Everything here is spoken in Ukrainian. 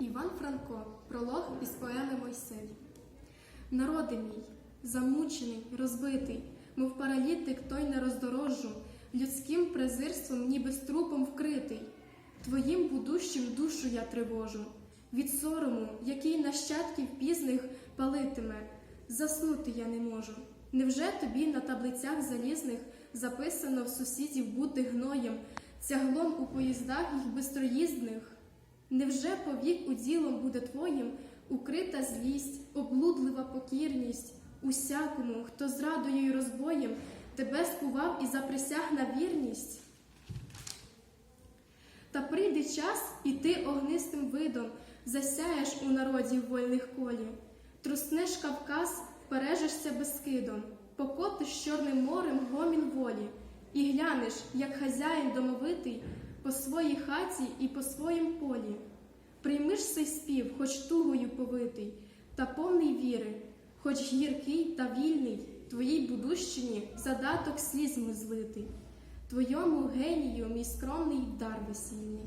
Іван Франко, пролог із поеми Мойсей. Народи мій, замучений, розбитий, мов паралітик той не роздорожу, людським презирством, ніби з трупом вкритий. Твоїм будущим душу я тривожу, від сорому, який нащадків пізних палитиме, заснути я не можу. Невже тобі на таблицях залізних записано в сусідів бути гноєм, тяглом у поїздах їх бистроїздних? Невже повік уділом буде твоїм? Укрита злість, облудлива покірність. Усякому, хто зрадою й розбоєм тебе скував і заприсяг на вірність? Та прийде час, і ти огнистим видом засяєш у народі в вольних колі, труснеш Кавказ, пережишся безкидом, покотиш Чорним морем гомін волі, і глянеш, як хазяїн домовитий, по своїй хаті і по своїм полі. Приймиш сей спів, хоч тугою повитий, та повний віри, хоч гіркий та вільний, твоїй будущині задаток слізьми злитий, твоєму генію мій скромний дар весільний.